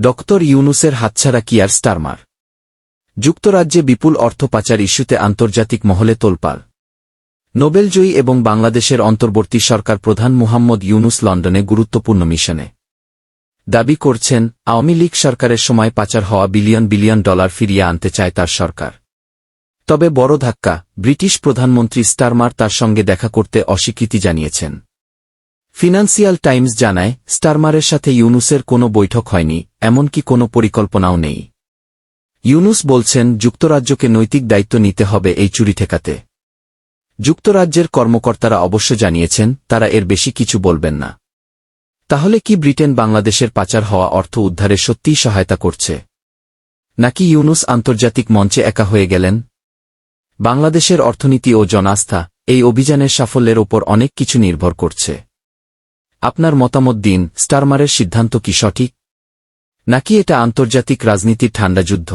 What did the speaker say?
Doctor ইউনুসের হাতছাড়া কি আর স্টারমার? যুক্তরাজ্যে বিপুল অর্থ পাচার ইস্যুতে আন্তর্জাতিক মহলে তোলপাড়। নোবেলজয়ী এবং বাংলাদেশের অন্তর্বর্তী সরকার প্রধান মুহাম্মদ ইউনুস লন্ডনে গুরুত্বপূর্ণ মিশনে। দাবি করছেন, আওয়ামী লীগ সরকারের সময় পাচার হওয়া বিলিয়ন বিলিয়ন ডলার ফিরিয়ে আনতে চায় তার সরকার। তবে বড় ধাক্কা, ব্রিটিশ প্রধানমন্ত্রী স্টারমার তার সঙ্গে দেখা করতে অস্বীকৃতি জানিয়েছেন। ফিনান্সিয়াল টাইমস জানায়, স্টারমারের সাথে ইউনুসের কোনো বৈঠক হয়নি, এমনকি কোনো পরিকল্পনাও নেই। ইউনুস বলছেন, যুক্তরাজ্যকে নৈতিক দায়িত্ব নিতে হবে এই চুরি ঠেকাতে। যুক্তরাজ্যের কর্মকর্তারা অবশ্য জানিয়েছেন, তারা এর বেশি কিছু বলবেন না। তাহলে কি ব্রিটেন বাংলাদেশের পাচার হওয়া অর্থ উদ্ধারে সত্যিই সহায়তা করছে? নাকি ইউনুস আন্তর্জাতিক মঞ্চে একা হয়ে গেলেন? বাংলাদেশের অর্থনীতি ও জনাস্থা, এই অভিযানের সাফল্যের ওপর অনেক কিছু নির্ভর করছে। আপনার মতামত দিন স্টারমারের সিদ্ধান্ত কি সঠিক? নাকি এটা আন্তর্জাতিক রাজনীতির ঠান্ডা যুদ্ধ?